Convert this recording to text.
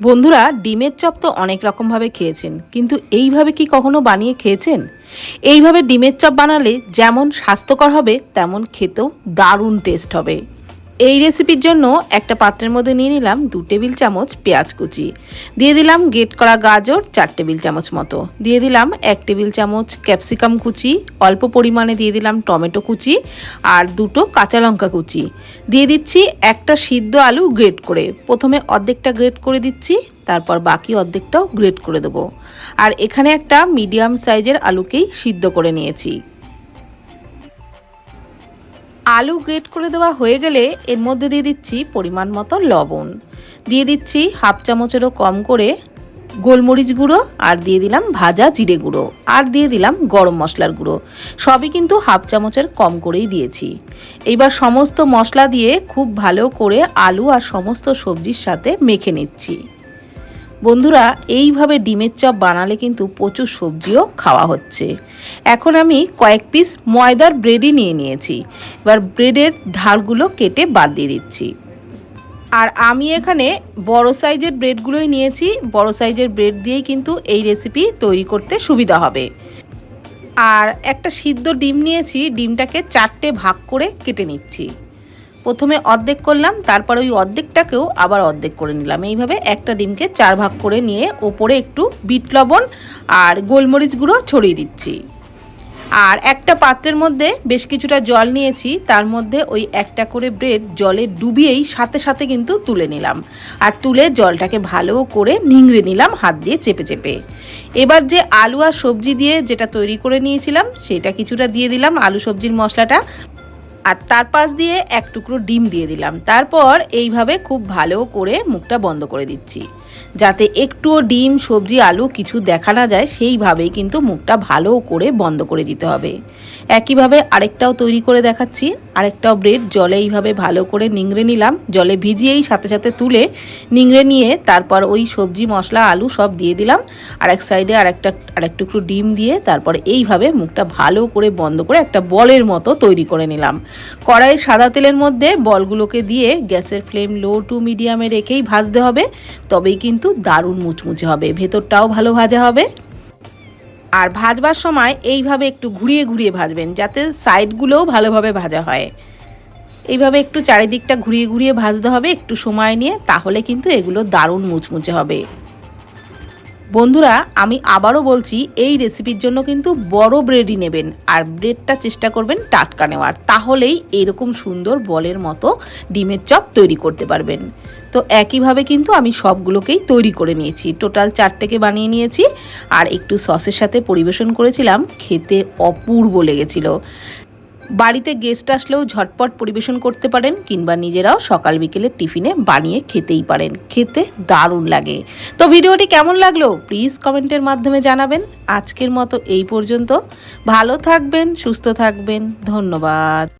বন্ধুরা, ডিমের চপ তো অনেক রকমভাবে খেয়েছেন, কিন্তু এইভাবে কি কখনো বানিয়ে খেয়েছেন? এইভাবে ডিমের চপ বানালে যেমন স্বাস্থ্যকর হবে, তেমন খেতেও দারুণ টেস্ট হবে। এই রেসিপির জন্য একটা পাত্রের মধ্যে নিয়ে নিলাম দু টেবিল চামচ পেঁয়াজ কুচি। দিয়ে দিলাম গেট করা গাজর চার টেবিল চামচ মতো। দিয়ে দিলাম এক টেবিল চামচ ক্যাপসিকাম কুচি, অল্প পরিমাণে দিয়ে দিলাম টমেটো কুচি আর দুটো কাঁচা লঙ্কা কুচি। দিয়ে দিচ্ছি একটা সিদ্ধ আলু গ্রেট করে। প্রথমে অর্ধেকটা গ্রেট করে দিচ্ছি, তারপর বাকি অর্ধেকটাও গ্রেট করে দেবো। আর এখানে একটা মিডিয়াম সাইজের আলুকেই সিদ্ধ করে নিয়েছি। আলু গ্রেট করে দেওয়া হয়ে গেলে এর মধ্যে দিয়ে দিচ্ছি পরিমাণ মতো লবণ। দিয়ে দিচ্ছি হাফ চামচেরও কম করে গোলমরিচ গুঁড়ো আর দিয়ে দিলাম ভাজা জিরে গুঁড়ো আর দিয়ে দিলাম গরম মশলার গুঁড়ো। সবই কিন্তু হাফ চামচের কম করেই দিয়েছি। এইবার সমস্ত মশলা দিয়ে খুব ভালো করে আলু আর সমস্ত সবজির সাথে মেখে নিচ্ছি। বন্ধুরা, এইভাবে ডিমের চপ বানালে কিন্তু প্রচুর সবজিও খাওয়া হচ্ছে। এখন আমি কয়েক পিস ময়দার ব্রেডই নিয়ে নিয়েছি। এবার ব্রেডের ধারগুলো কেটে বাদ দিয়ে দিচ্ছি। আর আমি এখানে বড় সাইজের ব্রেডগুলোই নিয়েছি। বড় সাইজের ব্রেড দিয়েই কিন্তু এই রেসিপি তৈরি করতে সুবিধা হবে। আর একটা সিদ্ধ ডিম নিয়েছি। ডিমটাকে চারটে ভাগ করে কেটে নিচ্ছি। প্রথমে অর্ধেক করলাম, তারপর ওই অর্ধেকটাকেও আবার অর্ধেক করে নিলাম। এইভাবে একটা ডিমকে চার ভাগ করে নিয়ে ওপরে একটু বিট লবণ আর গোলমরিচ গুঁড়ো ছড়িয়ে দিচ্ছি। আর একটা পাত্রের মধ্যে বেশ কিছুটা জল নিয়েছি, তার মধ্যে ওই একটা করে ব্রেড জলে ডুবিয়েই সাথে সাথে কিন্তু তুলে নিলাম। আর তুলে জলটাকে ভালো করে নিংড়ে নিলাম, হাত দিয়ে চেপে চেপে। এবার যে আলু আর সবজি দিয়ে যেটা তৈরি করে নিয়েছিলাম, সেটা কিছুটা দিয়ে দিলাম আলু সবজির মশলাটা। আর তার পাশ দিয়ে এক টুকরো ডিম দিয়ে দিলাম। তারপর এইভাবে খুব ভালো করে মুখটা বন্ধ করে দিচ্ছি। যাতে একটুও ডিম, সবজি, আলু কিছু দেখা না যায়, সেইভাবেই কিন্তু মুখটা ভালো করে বন্ধ করে দিতে হবে। একইভাবে আরেকটাও তৈরি করে দেখাচ্ছি। আরেকটাও ব্রেড, জলে এইভাবে ভালো করে নিংড়ে নিলাম। জলে ভিজিয়েই সাথে সাথে তুলে নিংড়ে নিয়ে তারপর ওই সবজি, মশলা, আলু সব দিয়ে দিলাম। আর এক সাইডে আরেকটা, আরেক টুকরো ডিম দিয়ে তারপরে এইভাবে মুখটা ভালো করে বন্ধ করে একটা বলের মতো তৈরি করে নিলাম। কড়াইয়ে সাদা তেলের মধ্যে বলগুলোকে দিয়ে গ্যাসের ফ্লেম লো টু মিডিয়ামে রেখেই ভাজতে হবে। তবেই কিন্তু দারুণ মুচমুচে হবে। ভেতরটাও ভালো ভাজা হবে। আর ভাজবার সময় এইভাবে একটু ঘুরিয়ে ঘুরিয়ে ভাজবেন, যাতে সাইডগুলোও ভালোভাবে ভাজা হয়। এইভাবে একটু চারিদিকটা ঘুরিয়ে ঘুরিয়ে ভাজতে হবে একটু সময় নিয়ে, তাহলে কিন্তু এগুলো দারুণ মুচমুচে হবে। বন্ধুরা, আমি আবারও বলছি, এই রেসিপির জন্য কিন্তু বড় ব্রেডই নেবেন, আর ব্রেডটা চেষ্টা করবেন টাটকা নেওয়ার, তাহলেই এরকম সুন্দর বলের মতো ডিমের চপ তৈরি করতে পারবেন। তো একইভাবে কিন্তু আমি সবগুলোকেই তৈরি করে নিয়েছি। টোটাল চারটেকে বানিয়ে নিয়েছি আর একটু সসের সাথে পরিবেশন করেছিলাম, খেতে অপূর্ব লেগেছিল। বাড়িতে গেস্ট আসলেও ঝটপট পরিবেশন করতে পারেন কিংবা নিজেরাও সকাল বিকেলে টিফিনে বানিয়ে খেতেই পারেন। খেতে দারুণ লাগে। তো ভিডিওটি কেমন লাগল? প্লিজ কমেন্টের মাধ্যমে জানাবেন। আজকের মতো এই পর্যন্ত। ভালো থাকবেন, সুস্থ থাকবেন। ধন্যবাদ।